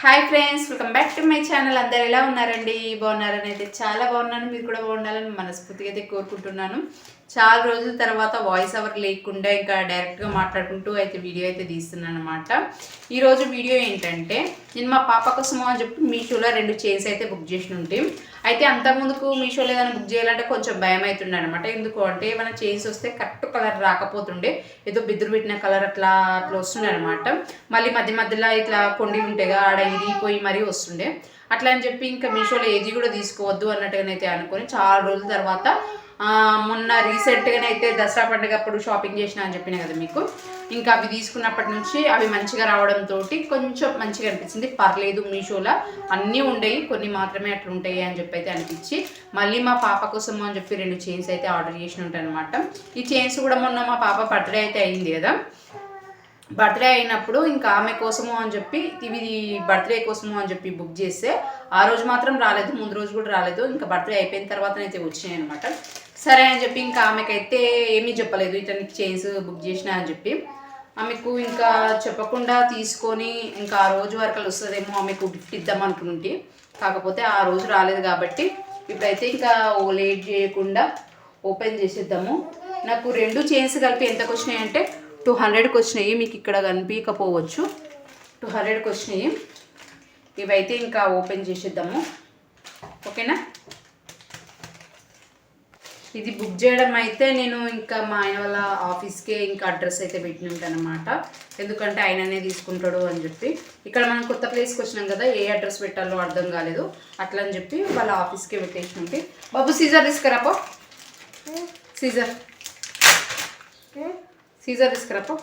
Hi friends welcome back to my channel. అందరు ఎలా ఉన్నారండి? బాగున్నారని అయితే చాలా బాగున్నాను. మీరు కూడా బాగుండాలని మనస్ఫూర్తిగా అయితే కోరుకుంటున్నాను. చాలా రోజుల తర్వాత వాయిస్ అవర్ లేకుండా ఇంకా డైరెక్ట్గా మాట్లాడుకుంటూ అయితే వీడియో అయితే తీస్తున్నాను అనమాట ఈరోజు వీడియో ఏంటంటే నేను మా పాప కోసము అని చెప్పి మీషోలో రెండు చైన్స్ అయితే బుక్ చేసి ఉంటే అయితే అంతకుముందుకు మీషోలో ఏదైనా బుక్ చేయాలంటే కొంచెం భయం అవుతుండే అనమాట ఎందుకు అంటే ఏమైనా చేసి వస్తే కరెక్ట్ కలర్ రాకపోతుండే. ఏదో బిద్దురు పెట్టిన కలర్ అట్లా అట్లా వస్తుండే అనమాట మళ్ళీ మధ్య మధ్యలో ఇట్లా కొండి ఉంటాయిగా ఆడ ఇరిగిపోయి మరీ వస్తుండే. అట్లా అని చెప్పి ఇంకా మీషోలో ఏది కూడా తీసుకోవద్దు అన్నట్టుగానైతే అనుకొని చాలా రోజుల తర్వాత మొన్న రీసెంట్గానే అయితే దసరా పండుగ అప్పుడు షాపింగ్ చేసిన అని చెప్పిన కదా మీకు. ఇంకా అవి తీసుకున్నప్పటి నుంచి అవి మంచిగా రావడంతో కొంచెం మంచిగా అనిపించింది. పర్లేదు మీషోలో అన్నీ ఉండేవి కొన్ని మాత్రమే అట్లా ఉంటాయి అని చెప్పి అయితే అనిపించి మళ్ళీ మా పాప కోసం అని చెప్పి రెండు చైన్స్ అయితే ఆర్డర్ చేసి ఉంటాను అనమాట ఈ చైన్స్ కూడా మొన్న మా పాప బర్త్డే అయితే అయింది కదా. బర్త్డే అయినప్పుడు ఇంకా ఆమె కోసము అని చెప్పి ఇవి బర్త్డే కోసము అని చెప్పి బుక్ చేస్తే ఆ రోజు మాత్రం రాలేదు ముందు రోజు కూడా రాలేదు. ఇంకా బర్త్డే అయిపోయిన తర్వాతనైతే వచ్చినాయి అనమాట సరే అని చెప్పి ఇంకా ఆమెకైతే ఏమీ చెప్పలేదు. ఇతనికి చైన్స్ బుక్ చేసిన అని చెప్పి. ఆమెకు ఇంకా చెప్పకుండా తీసుకొని ఇంకా ఆ రోజు వరకు వస్తుందేమో ఆమెకు గిఫ్ట్ ఇద్దాం అనుకుంటే. కాకపోతే ఆ రోజు రాలేదు కాబట్టి ఇప్పుడైతే ఇంకా ఓ లేట్ చేయకుండా ఓపెన్ చేసేద్దాము. నాకు రెండు చైన్స్ కలిపి ఎంతకు వచ్చినాయి అంటే టూ హండ్రెడ్కి వచ్చినాయి. మీకు ఇక్కడ కనిపించకపోవచ్చు. టూ హండ్రెడ్కి వచ్చినాయి. ఇవైతే ఇంకా ఓపెన్ చేసేద్దాము. ఓకేనా? ఇది బుక్ చేయడం అయితే నేను ఇంకా మా ఆయన వాళ్ళ ఆఫీస్కే ఇంకా అడ్రస్ అయితే పెట్టినమాట ఎందుకంటే ఆయననే తీసుకుంటాడు అని చెప్పి. ఇక్కడ మనం కొత్త ప్లేస్కి వచ్చినాం కదా ఏ అడ్రస్ పెట్టాలో అర్థం కాలేదు. అట్లా అని చెప్పి వాళ్ళ ఆఫీస్కే పెట్టేసి ఉంటే బాబు సీజర్ తీసుకురాపో సీజర్. సీజర్ తీసుకురాపో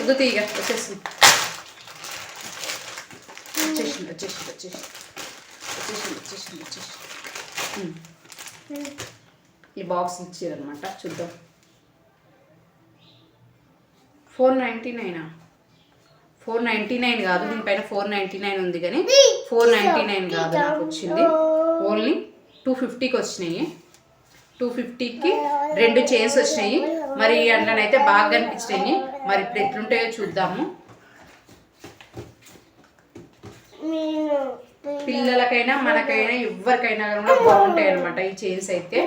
వద్దు తీగ వచ్చేసింది. వచ్చేసింది వచ్చేసింది వచ్చేసింది. వచ్చేసింది వచ్చేసింది వచ్చేసింది. ఈ బాక్స్ ఇచ్చారనమాట చూద్దాం. ఫోర్ నైంటీ నైనా? ఫోర్ నైంటీ నైన్ కాదు దీనిపైన ఫోర్ నైంటీ నైన్ ఉంది కానీ ఫోర్ నైంటీ నైన్ కాదు నాకు వచ్చింది. ఓన్లీ టూ ఫిఫ్టీకి వచ్చినాయి. టూ ఫిఫ్టీకి రెండు చైన్స్ వచ్చినాయి. మరి అట్లనైతే బాగా అనిపించినాయి మరి ఇప్పుడు ఎట్లుంటాయో చూద్దాము. పిల్లలకైనా మనకైనా ఎవరికైనా కూడా బాగుంటాయి అనమాట ఈ చైన్స్ అయితే.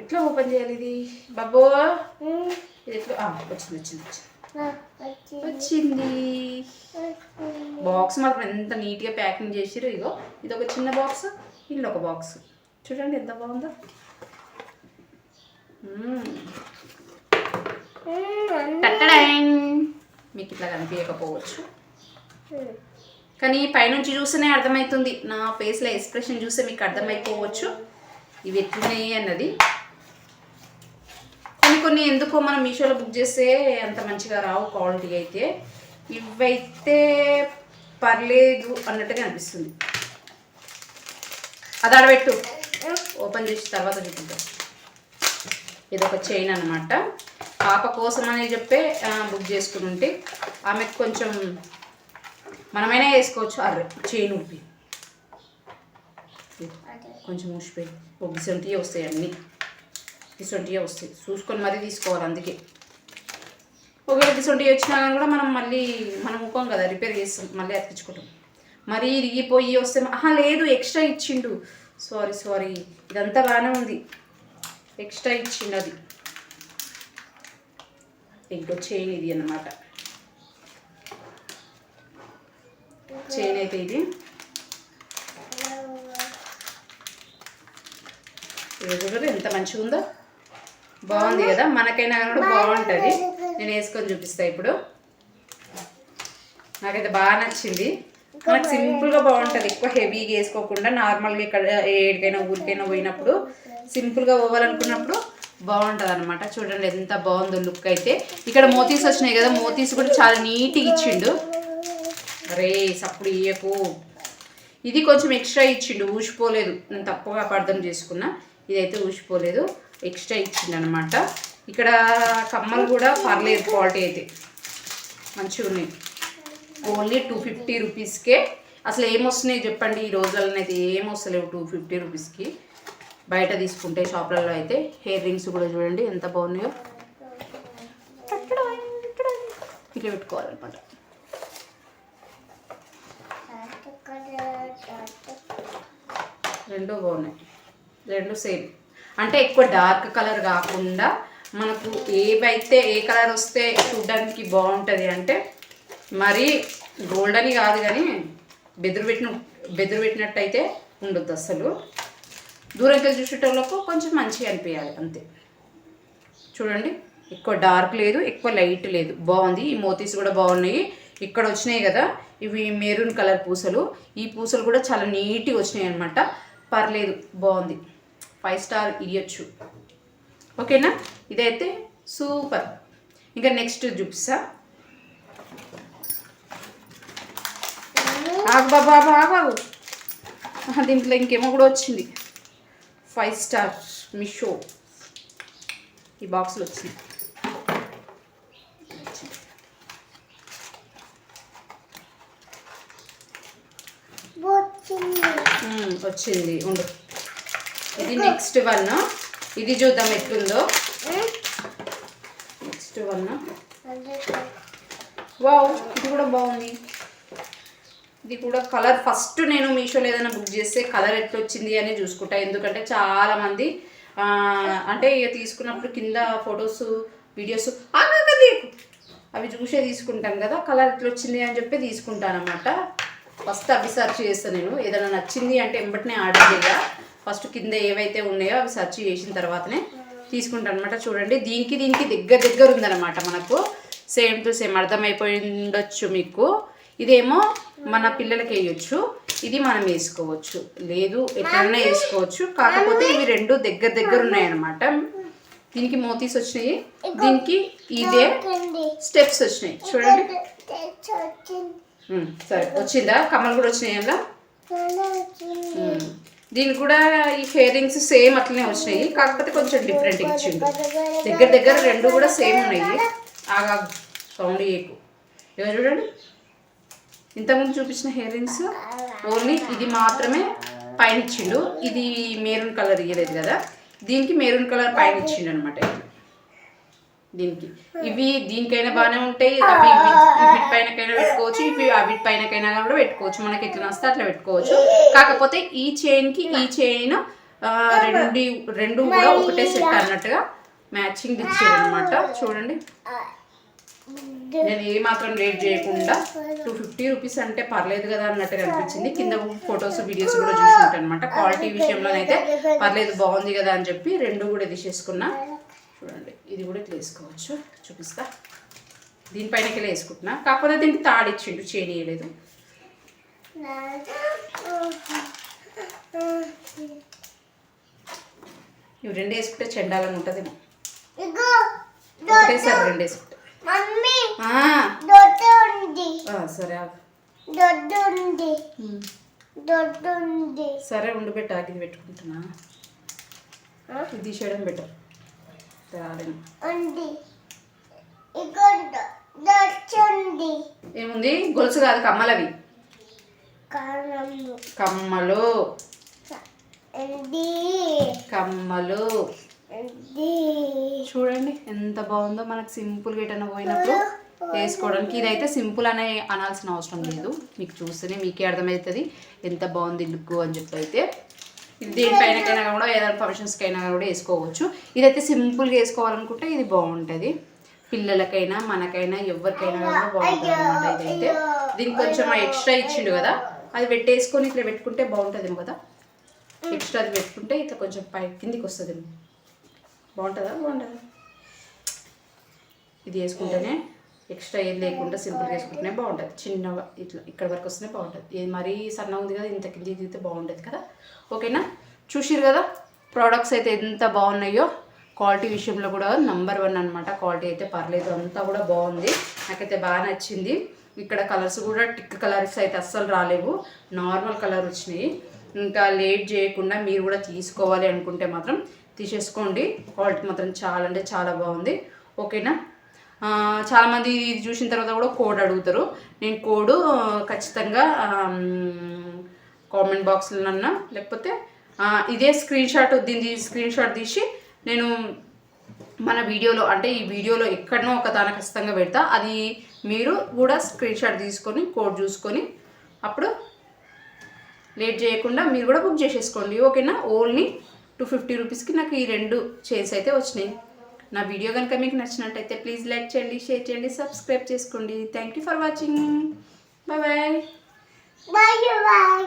ఎట్లా ఓపెన్ చేయాలి ఇది? బాబో! ఇది ఎట్లా? వచ్చింది వచ్చింది వచ్చింది. వచ్చింది. బాక్స్ మాత్రం ఎంత నీట్గా ప్యాకింగ్ చేసిరు ఇగో. ఇది ఒక చిన్న బాక్స్ ఇది ఒక బాక్స్. చూడండి ఎంత బాగుందో. మీకు ఇట్లా కనిపించకపోవచ్చు. కానీ పైనుంచి చూస్తేనే అర్థమవుతుంది నా ఫేస్లో ఎక్స్ప్రెషన్ చూస్తే మీకు అర్థమైపోవచ్చు. ఇవి ఎట్లున్నాయి అన్నది. కొన్ని కొన్ని ఎందుకో మనం మీషోలో బుక్ చేస్తే అంత మంచిగా రావు క్వాలిటీ అయితే. ఇవైతే పర్లేదు అన్నట్టుగా అనిపిస్తుంది. అది ఆడబెట్టు. ఓపెన్ చేసిన తర్వాత చూపిద్దాం. ఇది ఒక చైన్ అనమాట పాప కోసం అని చెప్పే బుక్ చేసుకుని ఉంటే ఆమెకు కొంచెం మనమైనా వేసుకోవచ్చు. అర్రే చైన్ ఉప్పి కొంచెం ఊసిపోయి ఒక గిసొంటియే వస్తాయి అన్నీ. గిసొంటియే వస్తాయి. చూసుకొని మరీ తీసుకోవాలి అందుకే. ఒకవేళ గిసొంటి వచ్చినా కానీ కూడా మనం మళ్ళీ మనం ముఖం కదా రిపేర్ చేస్తాం. మళ్ళీ అతికించుకుంటాం. మరీ ఇరిగిపోయి వస్తే ఆహా లేదు ఎక్స్ట్రా ఇచ్చిండు. Sorry sorry. ఇదంతా బాగానే ఉంది. ఎక్స్ట్రా ఇచ్చిండు అది. ఇంకో ఇది అన్నమాట. చైన్ అయితే ఇది. ఇది చూడరు ఎంత మంచిగా ఉందో. బాగుంది కదా? మనకైనా కానీ కూడా బాగుంటుంది. నేను వేసుకొని చూపిస్తా ఇప్పుడు. నాకైతే బాగా నచ్చింది. మనకు సింపుల్గా బాగుంటుంది. ఎక్కువ హెవీగా వేసుకోకుండా నార్మల్గా ఇక్కడ ఏడికైనా ఊరికైనా పోయినప్పుడు సింపుల్గా పోవాలనుకున్నప్పుడు బాగుంటుంది అనమాట చూడండి ఎంత బాగుందో లుక్ అయితే. ఇక్కడ మోతీస్ వచ్చినాయి కదా? మోతీస్ కూడా చాలా నీట్గా ఇచ్చిండు. అరే సప్పుడు ఇయ్యకు. ఇది కొంచెం ఎక్స్ట్రా ఇచ్చిండు ఊసిపోలేదు. నేను తప్పుగా అపార్థం చేసుకున్నా. ఇదైతే ఊసిపోలేదు. ఎక్స్ట్రా ఇచ్చిండు అనమాట ఇక్కడ కమ్మలు కూడా పర్లేదు క్వాలిటీ అయితే. మంచిగా ఉన్నాయి. ఓన్లీ టూ ఫిఫ్టీ రూపీస్కే అసలు ఏమొస్తున్నాయి చెప్పండి ఈ రోజులలో అయితే ఏం వస్తలేవు టూ ఫిఫ్టీ రూపీస్కి బయట తీసుకుంటే షాప్లలో అయితే హెయిర్ రింగ్స్ కూడా చూడండి ఎంత బాగున్నాయో. ఇట్లా పెట్టుకోవాలన్నమాట. రెండు బాగున్నాయి. రెండు సేమ్. అంటే ఎక్కువ డార్క్ కలర్ కాకుండా మనకు ఏవైతే ఏ కలర్ వస్తే చూడడానికి బాగుంటుంది అంటే మరీ గోల్డ్ అని కాదు కానీ బెదురు పెట్టిన బెదురు పెట్టినట్టయితే ఉండొద్దు అసలు. దూరంకి చూసేటోళ్ళకు కొంచెం మంచిగా అనిపించాలి అంతే. చూడండి ఎక్కువ డార్క్ లేదు ఎక్కువ లైట్ లేదు. బాగుంది ఈ మోతీస్ కూడా బాగున్నాయి. ఇక్కడ వచ్చినాయి కదా ఇవి మెరూన్ కలర్ పూసలు. ఈ పూసలు కూడా చాలా నీట్గా వచ్చినాయి అనమాట పర్లేదు బాగుంది. ఫైవ్ స్టార్ ఇవ్వచ్చు ఓకేనా? ఇదైతే సూపర్. ఇంకా నెక్స్ట్ చూపిస్తా ఆగు బాబా ఆగు, దీంట్లో ఇంకేమో కూడా వచ్చింది. ఫైవ్ స్టార్ మిషో ఈ బాక్స్లో వచ్చింది. వచ్చింది ఉండు. ఇది నెక్స్ట్ వన్ ఇది చూద్దాం ఎట్లుందో. నెక్స్ట్ వన్ వావ్ ఇది కూడా బాగుంది. ఇది కూడా కలర్ ఫస్ట్ నేను మీషోలో ఏదైనా బుక్ చేస్తే కలర్ ఎట్లా వచ్చింది అని చూసుకుంటా. ఎందుకంటే చాలామంది అంటే ఇక తీసుకున్నప్పుడు కింద ఫొటోస్ వీడియోస్ అవి చూసే తీసుకుంటాం కదా కలర్ ఎట్లా వచ్చింది అని చెప్పి తీసుకుంటాను అనమాట ఫస్ట్ అవి సెర్చ్ చేస్తాను నేను. ఏదైనా నచ్చింది అంటే ఎంబటినే ఆర్డర్ చేయ. ఫస్ట్ కింద ఏవైతే ఉన్నాయో అవి సెర్చ్ చేసిన తర్వాతనే తీసుకుంటాను అనమాట చూడండి దీనికి దీనికి దగ్గర దగ్గర ఉందన్నమాట మనకు. సేమ్ టు సేమ్ అర్థమైపోయి ఉండొచ్చు మీకు. ఇదేమో మన పిల్లలకి వేయొచ్చు. ఇది మనం వేసుకోవచ్చు. లేదు ఎట్లన్నా వేసుకోవచ్చు. కాకపోతే ఇవి రెండు దగ్గర దగ్గర ఉన్నాయన్నమాట. దీనికి మోతీస్ వచ్చినాయి. దీనికి ఇదే స్టెప్స్ వచ్చినాయి. చూడండి. సరే వచ్చిందా? కమ్మలు కూడా వచ్చినాయి అలా దీనికి కూడా ఈ ఫేరింగ్స్ సేమ్ అట్లనే వచ్చినాయి కాకపోతే కొంచెం డిఫరెంట్ ఇచ్చిండు. దగ్గర దగ్గర రెండు కూడా సేమ్ ఉన్నాయి. ఆగా సౌండ్ చేయకు. ఇక చూడండి? ఇంతకుముందు చూపించిన హెయిర్ రింగ్స్ ఓన్లీ ఇది మాత్రమే పైన ఇచ్చిండు. ఇది మెరూన్ కలర్ ఇయ్యలేదు కదా? దీనికి మెరూన్ కలర్ పైన ఇచ్చిండు అనమాట దీనికి. ఇవి దీనికైనా బాగానే ఉంటాయి. అవి వీటి పైనకైనా పెట్టుకోవచ్చు. ఇవి వీటి పైనకైనా కూడా పెట్టుకోవచ్చు. మనకి ఎట్లా నస్తే అట్లా పెట్టుకోవచ్చు. కాకపోతే ఈ చైన్కి ఈ చైన్ రెండు రెండు కూడా ఒకటే సెట్ అన్నట్టుగా మ్యాచింగ్ ఇచ్చారు అనమాట చూడండి. నేను ఏ మాత్రం లేట్ చేయకుండా టూ ఫిఫ్టీ రూపీస్ అంటే పర్లేదు కదా అన్నట్టుగా అనిపించింది. కింద ఫొటోస్ వీడియోస్ కూడా చూసినట్టు అనమాట క్వాలిటీ విషయంలోనైతే పర్లేదు బాగుంది కదా అని చెప్పి రెండు కూడా తీసేసుకున్నా. చూడండి ఇది కూడా ఇట్లా వేసుకోవచ్చు. చూపిస్తా. దీనిపైనకి వెళ్ళి వేసుకుంటున్నా. కాకపోతే దీనికి తాడిచ్చిండు చేయనీయలేదు ఇవి రెండు వేసుకుంటే చెండాలని ఉంటుందేమో. ఒకటేసారి రెండు వేసుకుంటే. సరే సరే ఉండి పెట్ట పెట్టుకుంటున్నా. ఇది తీసేయడం బెటర్ రాలేను ఉంది ఇక్కడ దొడ్డు ఉంది ఏముంది? గొలుసు కాదు కమ్మలవి. కమ్మలు. కమ్మలు. చూడండి ఎంత బాగుందో మనకు సింపుల్గా ఎటైనా పోయినప్పుడు వేసుకోవడానికి. ఇదైతే సింపుల్ అనే అనాల్సిన అవసరం లేదు. మీకు చూస్తేనే మీకే అర్థమవుతుంది. ఎంత బాగుంది లుక్ అని చెప్పి అయితే. ఇది దేనిపైనకైనా కూడా ఏదైనా ఫంక్షన్స్కి అయినా కూడా వేసుకోవచ్చు. ఇదైతే సింపుల్గా వేసుకోవాలనుకుంటే ఇది బాగుంటుంది. పిల్లలకైనా మనకైనా ఎవరికైనా కూడా బాగుంటుంది అనమాట ఇదైతే. దీనికి కొంచెం ఎక్స్ట్రా ఇచ్చిండు కదా. అది పెట్టేసుకొని ఇట్లా పెట్టుకుంటే బాగుంటుందేమో కదా. ఎక్స్ట్రా అది పెట్టుకుంటే ఇట్లా కొంచెం పై కిందికి వస్తుందేమో. బాగుంటుందా? బాగుంటుందా ఇది వేసుకుంటేనే. ఎక్స్ట్రా ఏది లేకుండా సింపుల్గా వేసుకుంటేనే బాగుంటుంది. చిన్నగా ఇట్లా ఇక్కడ వరకు వస్తేనే బాగుంటుంది. ఇది మరీ సన్నగా ఉంది కదా ఇంత కింది దిగితే బాగుంటుంది కదా. ఓకేనా? చూసిరు కదా ప్రోడక్ట్స్ అయితే ఎంత బాగున్నాయో క్వాలిటీ విషయంలో కూడా నంబర్ వన్ అనమాట క్వాలిటీ అయితే పర్లేదు అంతా కూడా బాగుంది. నాకైతే బాగా నచ్చింది. ఇక్కడ కలర్స్ కూడా టిక్ కలర్స్ అయితే అస్సలు రాలేవు. నార్మల్ కలర్ వచ్చినాయి. ఇంకా లేట్ చేయకుండా మీరు కూడా తీసుకోవాలి అనుకుంటే మాత్రం తీసేసుకోండి. క్వాలిటీ మాత్రం చాలా అంటే చాలా బాగుంది. ఓకేనా? చాలామంది ఇది చూసిన తర్వాత కూడా కోడ్ అడుగుతారు. నేను కోడ్ ఖచ్చితంగా కామెంట్ బాక్స్లోనన్నా లేకపోతే ఇదే స్క్రీన్ షాట్ దీన్ని స్క్రీన్ షాట్ తీసి నేను మన వీడియోలో అంటే ఈ వీడియోలో ఎక్కడనో ఒక దాని ఖచ్చితంగా పెడతా. అది మీరు కూడా స్క్రీన్ షాట్ తీసుకొని కోడ్ చూసుకొని అప్పుడు లేట్ చేయకుండా మీరు కూడా బుక్ చేసేసుకోండి. ఓకేనా? ఓన్లీ టూ ఫిఫ్టీ రూపీస్కి నాకు ఈ రెండు చైన్స్ అయితే వచ్చినాయి. నా వీడియో కనుక మీకు నచ్చినట్టయితే ప్లీజ్ లైక్ చేయండి షేర్ చేయండి సబ్స్క్రైబ్ చేసుకోండి. Thank you for watching bye bye bye